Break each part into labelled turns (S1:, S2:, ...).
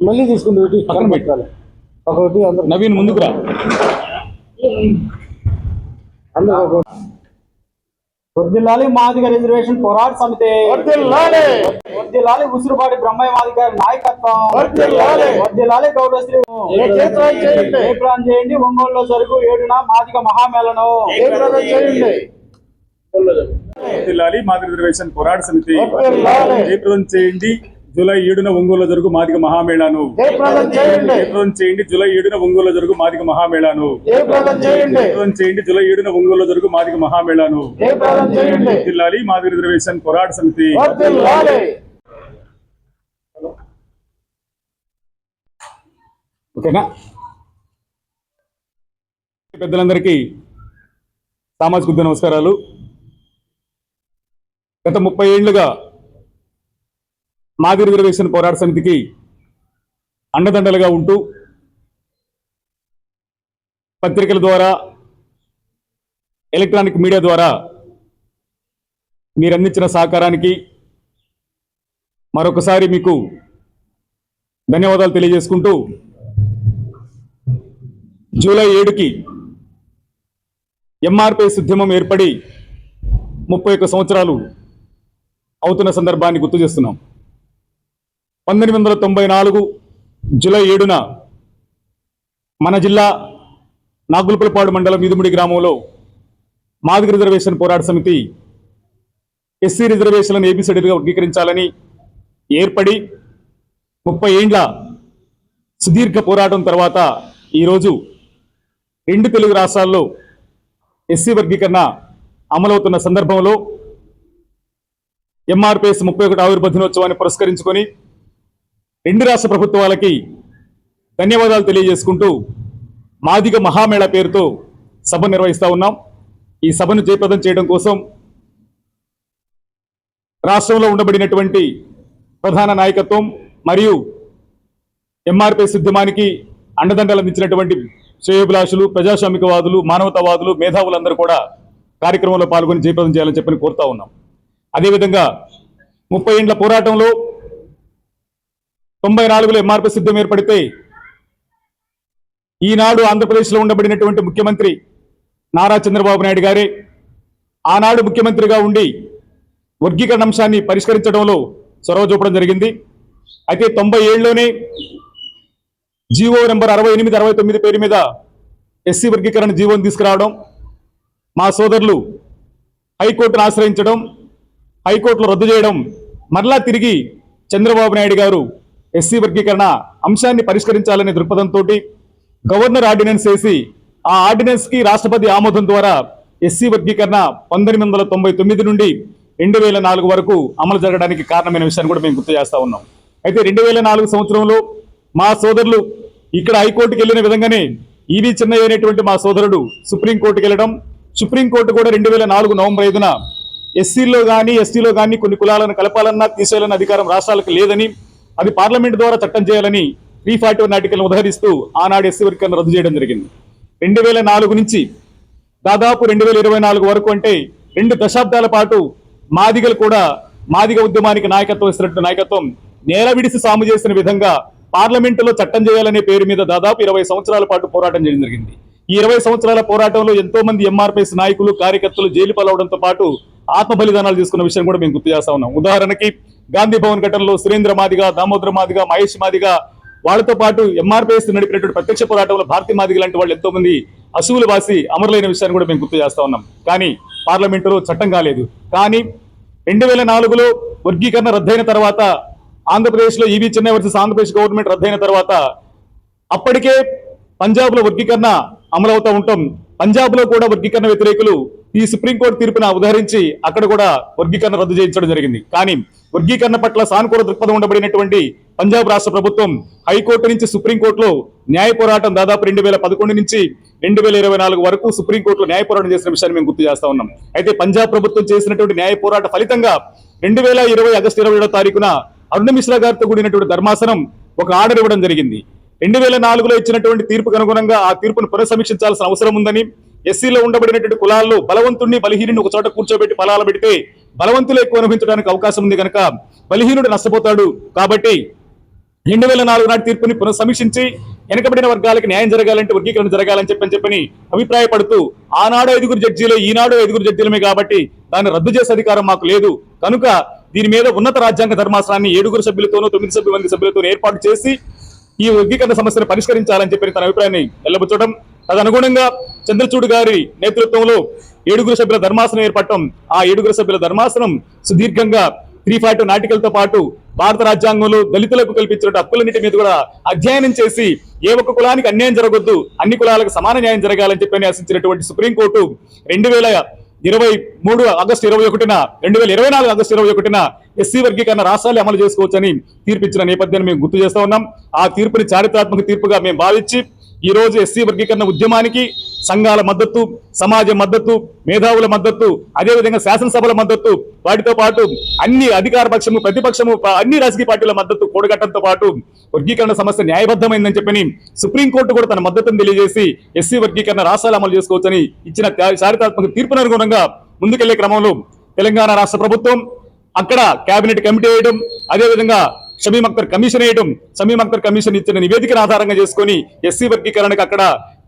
S1: మళ్ళీ తీసుకుంటే ఒకటి
S2: పక్కన పెట్టాలి.
S1: ఒకటి అందరు.
S2: నవీన్ ముందుకు రా.
S1: అందరూ.
S3: వర్దిల్లాలి మాదిగ రిజర్వేషన్ పోరాట సమితి.
S1: వర్ధిల్లాలి.
S3: వర్దిల్లాలి ఉసురుపాటి బ్రహ్మయ్య మాదిగ నాయకత్వం. వర్దిల్లాలి గౌరవశ్రీ.
S1: ఏ చేతులు చేయండి.
S3: ఏ ప్లాన్ చేయండి. ఒంగోలులో జరుగు ఏడున మాదిగ మహామేళను.
S1: ఏ ప్రజలు చేయండి.
S2: జిల్లాలి మాదిరి రిజర్వేషన్ పోరాట సమితి. చేయండి. జూలై ఏడున ఒంగోలు జరుగు మాదిగ మహామేళాను.
S1: చేయండి.
S2: జయప్రదం చేయండి జూలై ఏడున ఒంగోలు జరుగు మాదిగ మహామేళాను.
S1: చేయండి.
S2: జయప్రదం చేయండి జూలై ఏడున ఒంగోలు జరుగు మాదిగ మహామేళాను. జిల్లాలి మాదిరి రిజర్వేషన్ పోరాట సమితి. ఓకేనా? పెద్దలందరికీ సామాజిక నమస్కారాలు. గత ముప్పై ఏళ్ళుగా మాది రిజర్వేషన్ పోరాట సమితికి అండదండలుగా ఉంటూ పత్రికల ద్వారా ఎలక్ట్రానిక్ మీడియా ద్వారా మీరు అందించిన సహకారానికి మరొకసారి మీకు ధన్యవాదాలు తెలియజేసుకుంటూ జూలై ఏడుకి ఎంఆర్పిఎస్ ఉద్యమం ఏర్పడి ముప్పై ఒక్క సంవత్సరాలు అవుతున్న సందర్భాన్ని గుర్తు చేస్తున్నాం. పంతొమ్మిది వందల తొంభై నాలుగు జూలై ఏడున మన జిల్లా నాగులపలపాడు మండలం ఇదుముడి గ్రామంలో మాదిగ రిజర్వేషన్ పోరాట సమితి ఎస్సీ రిజర్వేషన్లను ఏబిసిడిగా వర్గీకరించాలని ఏర్పడి ముప్పై ఏండ్ల సుదీర్ఘ పోరాటం తర్వాత ఈరోజు రెండు తెలుగు రాష్ట్రాల్లో ఎస్సీ వర్గీకరణ అమలవుతున్న సందర్భంలో ఎంఆర్పిఎస్ ముప్పై ఒకటి ఆవిర్భ దినోత్సవాన్ని పురస్కరించుకొని రెండు రాష్ట్ర ప్రభుత్వాలకి ధన్యవాదాలు తెలియజేసుకుంటూ మాదిగ మహామేళ పేరుతో సభ నిర్వహిస్తా ఉన్నాం. ఈ సభను జయప్రదం చేయడం కోసం రాష్ట్రంలో ఉండబడినటువంటి ప్రధాన నాయకత్వం మరియు ఎంఆర్పిఎస్ ఉద్యమానికి అండదండలు అందించినటువంటి శ్రేయోభిలాషులు ప్రజాస్వామికవాదులు మానవతావాదులు మేధావులందరూ కూడా కార్యక్రమంలో పాల్గొని జయప్రదం చేయాలని చెప్పని కోరుతా ఉన్నాం. అదేవిధంగా ముప్పై ఏండ్ల పోరాటంలో తొంభై నాలుగులో ఎంఆర్పిఎస్ సిద్ధం ఏర్పడితే ఈనాడు ఆంధ్రప్రదేశ్లో ఉండబడినటువంటి ముఖ్యమంత్రి నారా చంద్రబాబు నాయుడు గారే ఆనాడు ముఖ్యమంత్రిగా ఉండి వర్గీకరణ అంశాన్ని పరిష్కరించడంలో చొరవ చూపడం జరిగింది. అయితే తొంభై ఏడులోనే జీవో నెంబర్ అరవై ఎనిమిది అరవై తొమ్మిది పేరు మీద ఎస్సీ వర్గీకరణ జీవోని తీసుకురావడం మా సోదరులు హైకోర్టును ఆశ్రయించడం హైకోర్టులో రద్దు చేయడం మరలా తిరిగి చంద్రబాబు నాయుడు గారు ఎస్సీ వర్గీకరణ అంశాన్ని పరిష్కరించాలనే దృక్పథంతో గవర్నర్ ఆర్డినెన్స్ వేసి ఆ ఆర్డినెన్స్కి రాష్ట్రపతి ఆమోదం ద్వారా ఎస్సీ వర్గీకరణ పంతొమ్మిది వందల తొంభై తొమ్మిది నుండి రెండు వేల నాలుగు వరకు అమలు జరగడానికి కారణమైన విషయాన్ని కూడా మేము గుర్తు చేస్తా ఉన్నాం. అయితే రెండు వేల నాలుగు సంవత్సరంలో మా సోదరులు ఇక్కడ హైకోర్టుకి వెళ్ళిన విధంగానే ఈవీ చిన్నయ్య అనేటువంటి మా సోదరుడు సుప్రీంకోర్టుకు వెళ్ళడం సుప్రీంకోర్టు కూడా రెండు వేల నాలుగు నవంబర్ ఐదున ఎస్సీలో కానీ ఎస్టీలో కానీ కొన్ని కులాలను కలపాలన్నా తీసేయాలన్న అధికారం రాష్ట్రాలకు లేదని అది పార్లమెంట్ ద్వారా చట్టం చేయాలని త్రీ ఫార్టీ వన్ ఆర్టికల్ ఉదహరిస్తూ ఆనాడు ఎస్సీ వర్గాన్ని రద్దు చేయడం జరిగింది. రెండు వేల నాలుగు నుంచి దాదాపు రెండు వేల ఇరవై నాలుగు వరకు అంటే రెండు దశాబ్దాల పాటు మాదిగలు కూడా మాదిగ ఉద్యమానికి నాయకత్వం ఇస్తున్నట్టు నాయకత్వం నేల విడిసి సాము చేసిన విధంగా పార్లమెంటులో చట్టం చేయాలనే పేరు మీద దాదాపు ఇరవై సంవత్సరాల పాటు పోరాటం చేయడం జరిగింది. ఈ ఇరవై సంవత్సరాల పోరాటంలో ఎంతో మంది ఎంఆర్పిఎస్ నాయకులు కార్యకర్తలు జైలు పాలవడంతో పాటు ఆత్మ బలిదానాలు తీసుకున్న విషయం కూడా మేము గుర్తు చేస్తా ఉన్నాం. ఉదాహరణకి గాంధీ భవన్ ఘటనలో సురేంద్ర మాదిగా దామోదర మాదిగా మహేష్ మాదిగా వాళ్ళతో పాటు ఎంఆర్పిఎస్ నడిపినటువంటి ప్రత్యక్ష పోరాటంలో భారతీ మాదిగ లాంటి వాళ్ళు ఎంతో మంది అసువులు వాసి అమరులైన విషయాన్ని కూడా మేము గుర్తు చేస్తా ఉన్నాం. కానీ పార్లమెంటులో చట్టం కాలేదు. కానీ రెండు వేల నాలుగులో వర్గీకరణ రద్దయిన తర్వాత ఆంధ్రప్రదేశ్లో E V Chinnaiah versus Andhra Pradesh government రద్దయిన తర్వాత అప్పటికే పంజాబ్లో వర్గీకరణ అమలవుతూ ఉంటాం. పంజాబ్లో కూడా వర్గీకరణ వ్యతిరేకులు ఈ సుప్రీంకోర్టు తీర్పున ఉదహరించి అక్కడ కూడా వర్గీకరణ రద్దు చేయించడం జరిగింది. కానీ వర్గీకరణ పట్ల సానుకూల దృక్పథం ఉండబడినటువంటి పంజాబ్ రాష్ట్ర ప్రభుత్వం హైకోర్టు నుంచి సుప్రీంకోర్టులో న్యాయ పోరాటం దాదాపు రెండు వేల పదకొండు నుంచి రెండు వేల ఇరవై నాలుగు వరకు సుప్రీంకోర్టులో న్యాయ పోరాటం చేసిన విషయాన్ని మేము గుర్తు చేస్తా ఉన్నాం. అయితే పంజాబ్ ప్రభుత్వం చేసినటువంటి న్యాయ పోరాట ఫలితంగా రెండు వేల ఇరవై ఆగస్టు ఇరవై ఏడో తారీఖున అరుణ మిశ్రా గారితో కూడినటువంటి ధర్మాసనం ఒక ఆర్డర్ ఇవ్వడం జరిగింది. రెండు వేల నాలుగులో ఇచ్చినటువంటి తీర్పుకు అనుగుణంగా ఆ తీర్పును పునఃసమీక్షించాల్సిన అవసరం ఉందని ఎస్సీలో ఉండబడినటువంటి కులాల్లో బలవంతుణ్ణి బలహీనుని ఒక చోట కూర్చోబెట్టి ఫలాలు పెడితే బలవంతులు ఎక్కువ అనుభవించడానికి అవకాశం ఉంది కనుక బలహీనుడు నష్టపోతాడు. కాబట్టి రెండు వేల నాలుగు నాటి తీర్పుని పునఃసమీక్షించి వెనకబడిన వర్గాలకు న్యాయం జరగాలంటే వర్గీకరణ జరగాలని చెప్పని చెప్పని అభిప్రాయపడుతూ ఆనాడు ఐదుగురు జడ్జీలు ఈనాడు ఐదుగురు జడ్జీలమే కాబట్టి దాన్ని రద్దు చేసే అధికారం మాకు లేదు. కనుక దీని మీద ఉన్నత రాజ్యాంగ ధర్మాసనాన్ని ఏడుగురు సభ్యులతోనూ తొమ్మిది సభ్యుల మంది సభ్యులతో ఏర్పాటు చేసి ఈ వర్గీకరణ సమస్యను పరిష్కరించాలని చెప్పి తన అభిప్రాయాన్ని వెళ్ళబుచ్చడం తదనుగుణంగా చంద్రచూడ్ గారి నేతృత్వంలో ఏడుగురు సభ్యుల ధర్మాసనం ఏర్పడటం. ఆ ఏడుగురు సభ్యుల ధర్మాసనం సుదీర్ఘంగా త్రీ ఫైవ్ నాటికలతో పాటు భారత రాజ్యాంగంలో దళితులకు కల్పించిన హక్కులన్నిటి మీద కూడా అధ్యయనం చేసి ఏ ఒక్క కులానికి అన్యాయం జరగొద్దు అన్ని కులాలకు సమాన న్యాయం జరగాలని చెప్పి ఆశించినటువంటి సుప్రీంకోర్టు రెండు వేల ఇరవై మూడు ఆగస్టు ఇరవై ఒకటిన రెండు వేల ఇరవై నాలుగు ఆగస్టు ఇరవై ఒకటిన ఎస్సీ వర్గీకరణ రాష్ట్రాలు అమలు చేసుకోవచ్చని తీర్పిచ్చిన నేపథ్యాన్ని మేము గుర్తు చేస్తా ఉన్నాం. ఆ తీర్పుని చారిత్రాత్మక తీర్పుగా మేము భావించి ఈ రోజు ఎస్సీ వర్గీకరణ ఉద్యమానికి సంఘాల మద్దతు సమాజ మద్దతు మేధావుల మద్దతు అదేవిధంగా శాసనసభల మద్దతు వాటితో పాటు అన్ని అధికార పక్షము ప్రతిపక్షము అన్ని రాజకీయ పార్టీల మద్దతు కూడగట్టడంతో పాటు వర్గీకరణ సమస్య న్యాయబద్ధమైందని చెప్పని సుప్రీంకోర్టు కూడా తన మద్దతును తెలియజేసి ఎస్సీ వర్గీకరణ రాష్ట్రాలు అమలు చేసుకోవచ్చని ఇచ్చిన చారిత్రాత్మక తీర్పును అనుగుణంగా ముందుకెళ్ళే క్రమంలో తెలంగాణ రాష్ట్ర ప్రభుత్వం అక్కడ కేబినెట్ కమిటీ వేయడం అదేవిధంగా షమీం అఖ్తర్ కమిషన్ వేయడం షమీం అఖ్తర్ కమిషన్ ఇచ్చిన నివేదికను ఆధారంగా చేసుకొని ఎస్సీ వర్గీకరణకు అక్కడ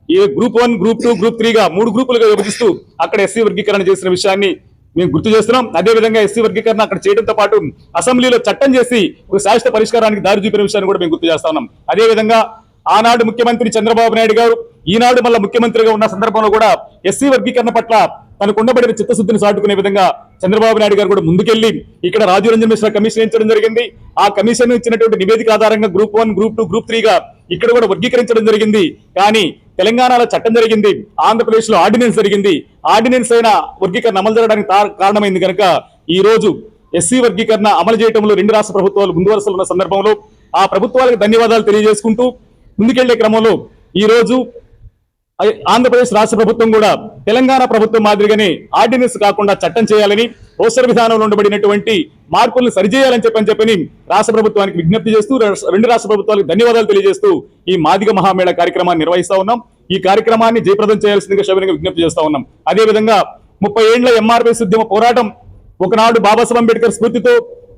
S2: ఏ group one group two group త్రీగా మూడు గ్రూపులుగా విభజిస్తూ అక్కడ ఎస్సీ వర్గీకరణ చేసిన విషయాన్ని మేము గుర్తు చేస్తున్నాం. అదేవిధంగా ఎస్సీ వర్గీకరణ అక్కడ చేయడంతో పాటు అసెంబ్లీలో చట్టం చేసి ఒక శాశ్వత పరిష్కారానికి దారి చూపిన విషయాన్ని కూడా మేము గుర్తు చేస్తా ఉన్నాం. అదేవిధంగా ఆనాడు ముఖ్యమంత్రి చంద్రబాబు నాయుడు గారు ఈనాడు మళ్ళీ ముఖ్యమంత్రిగా ఉన్న సందర్భంలో కూడా ఎస్సీ వర్గీకరణ పట్ల తనకు ఉండబడిన చిత్తశుద్ధిని సాటుకునే విధంగా చంద్రబాబు నాయుడు గారు కూడా ముందుకెళ్ళి ఇక్కడ రాజు రంజన్ మిశ్రా కమిషన్ ఇచ్చడం జరిగింది. ఆ కమిషన్ ఇచ్చినటువంటి నివేదిక ఆధారంగా group one group two group త్రీగా ఇక్కడ కూడా వర్గీకరించడం జరిగింది. కానీ తెలంగాణలో చట్టం జరిగింది. ఆంధ్రప్రదేశ్లో ఆర్డినెన్స్ జరిగింది. ఆర్డినెన్స్ అయిన వర్గీకరణ అమలు జరగడానికి కారణమైంది కనుక ఈ రోజు ఎస్సీ వర్గీకరణ అమలు చేయడంలో రెండు రాష్ట్ర ప్రభుత్వాలు ముందు వరుసలో ఉన్న సందర్భంలో ఆ ప్రభుత్వాలకు ధన్యవాదాలు తెలియజేసుకుంటూ ముందుకెళ్ళే క్రమంలో ఈ రోజు ఆంధ్రప్రదేశ్ రాష్ట్ర ప్రభుత్వం కూడా తెలంగాణ ప్రభుత్వం మాదిరిగానే ఆర్డినెన్స్ కాకుండా చట్టం చేయాలని రోస్టర్ విధానంలో ఉండబడినటువంటి మార్పులను సరిచేయాలని చెప్పని చెప్పని రాష్ట్ర ప్రభుత్వానికి విజ్ఞప్తి చేస్తూ రెండు రాష్ట్ర ప్రభుత్వాలకు ధన్యవాదాలు తెలియజేస్తూ ఈ మాదిగ మహామేళ కార్యక్రమాన్ని నిర్వహిస్తా ఉన్నాం. ఈ కార్యక్రమాన్ని జయప్రదం చేయాల్సిందిగా శబరిగా విజ్ఞప్తి చేస్తా ఉన్నాం. అదేవిధంగా ముప్పై ఏండ్ల ఎంఆర్పీ ఉద్యమ పోరాటం ఒకనాడు బాబాసాహెబ్ అంబేద్కర్ స్ఫూర్తితో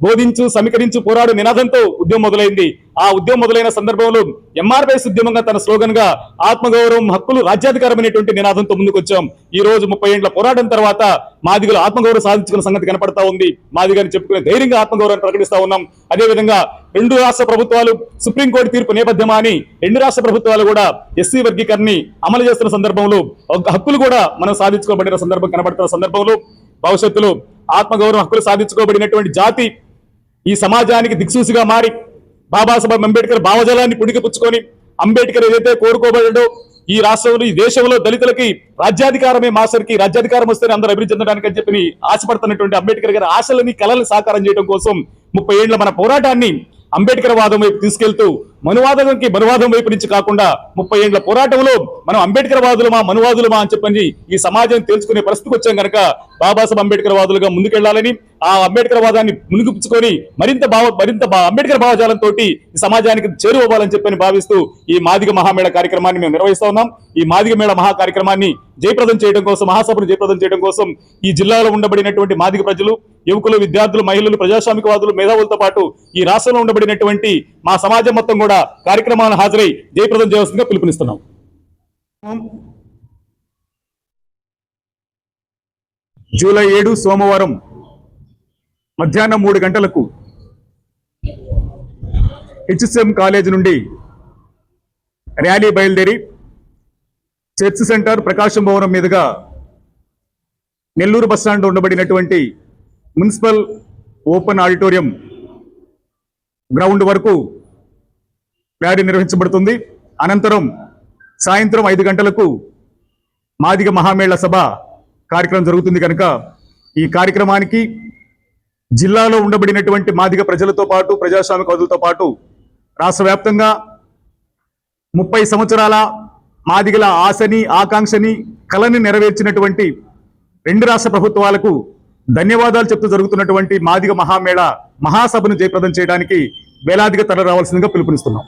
S2: బోధించు సమీకరించు పోరాడు నినాదంతో ఉద్యమం మొదలైంది. ఆ ఉద్యమం మొదలైన సందర్భంలో ఎంఆర్పీఎస్ ఉద్యమంగా తన స్లోగన్గా ఆత్మగౌరవం హక్కులు రాజ్యాధికారమైనటువంటి నినాదంతో ముందుకొచ్చాం. ఈ రోజు ముప్పై ఏండ్ల పోరాటం తర్వాత మాదిగలు ఆత్మగౌరవం సాధించుకున్న సంగతి కనపడతా ఉంది. మాదిగని చెప్పుకునే ధైర్యంగా ఆత్మగౌరవాన్ని ప్రకటిస్తా ఉన్నాం. అదేవిధంగా రెండు రాష్ట్ర ప్రభుత్వాలు సుప్రీంకోర్టు తీర్పు నేపథ్యమా అని రెండు రాష్ట్ర ప్రభుత్వాలు కూడా ఎస్సీ వర్గీకరణని అమలు చేస్తున్న సందర్భంలో ఒక హక్కులు కూడా మనం సాధించుకోబడిన సందర్భం కనబడుతున్న సందర్భంలో భవిష్యత్తులో ఆత్మగౌరవం హక్కులు సాధించుకోబడినటువంటి జాతి ఈ సమాజానికి దిక్సూసిగా మారి బాబాసాహెబ్ అంబేద్కర్ భావజాలాన్ని పుణికిపుచ్చుకొని అంబేద్కర్ ఏదైతే కోరుకోబడ్డో ఈ రాష్ట్రంలో ఈ దేశంలో దళితులకి రాజ్యాధికారమే మాస్టర్కి రాజ్యాధికారం వస్తేనే అందరూ అభివృద్ధి చెందడానికి అని చెప్పి ఆశపడుతున్నటువంటి అంబేద్కర్ గారి ఆశలని కళలను సాకారం చేయడం కోసం ముప్పై ఏళ్ళ మన పోరాటాన్ని అంబేద్కర్ వాదం వైపు తీసుకెళ్తూ మనువాదంకి మనువాదం వైపు నుంచి కాకుండా ముప్పై ఏళ్ళ పోరాటంలో మనం అంబేద్కర్ వాదులమా మనువాదులమా అని చెప్పని ఈ సమాజం తెలుసుకునే పరిస్థితికి వచ్చాం కనుక బాబాసాహెబ్ అంబేద్కర్ వాదులుగా ముందుకెళ్ళాలని ఆ అంబేద్కర్ వాదాన్ని మునిగిపుచ్చుకొని మరింత భావ మరింత అంబేద్కర్ భావజాలంతో ఈ సమాజానికి చేరువవ్వాలని చెప్పని భావిస్తూ ఈ మాదిగ మహామేళ కార్యక్రమాన్ని మేము నిర్వహిస్తా ఉన్నాం. ఈ మాదిగ మేళ మహా కార్యక్రమాన్ని జయప్రదం చేయడం కోసం మహాసభను జయప్రదం చేయడం కోసం ఈ జిల్లాలో ఉండబడినటువంటి మాదిగ ప్రజలు యువకులు విద్యార్థులు మహిళలు ప్రజాస్వామికవాదులు మేధావులతో పాటు ఈ రాష్ట్రంలో ఉండబడినటువంటి మా సమాజం మొత్తం కూడా కార్యక్రమాలను హాజరై జయప్రదం చేయవలసిందిగా పిలుపునిస్తున్నాం. జూలై ఏడు సోమవారం మధ్యాహ్నం మూడు గంటలకు హెచ్ఎస్ఎం కాలేజ్ నుండి ర్యాలీ బయలుదేరి చర్చ్ సెంటర్ ప్రకాశం భవనం మీదుగా నెల్లూరు బస్టాండ్ ఉండబడినటువంటి మున్సిపల్ ఓపెన్ ఆడిటోరియం గ్రౌండ్ వరకు ర్యాలీ నిర్వహించబడుతుంది. అనంతరం సాయంత్రం ఐదు గంటలకు మాదిగ మహామేళ సభ కార్యక్రమం జరుగుతుంది కనుక ఈ కార్యక్రమానికి జిల్లాలో ఉండబడినటువంటి మాదిగ ప్రజలతో పాటు ప్రజాస్వామికవాదులతో పాటు రాష్ట్ర వ్యాప్తంగా ముప్పై సంవత్సరాల మాదిగల ఆశని ఆకాంక్షని కలని నెరవేర్చినటువంటి రెండు రాష్ట్ర ప్రభుత్వాలకు ధన్యవాదాలు చెప్తూ జరుగుతున్నటువంటి మాదిగ మహామేళ మహాసభను జయప్రదం చేయడానికి వేలాదిగా తరలి రావాల్సిందిగా పిలుపునిస్తున్నాం.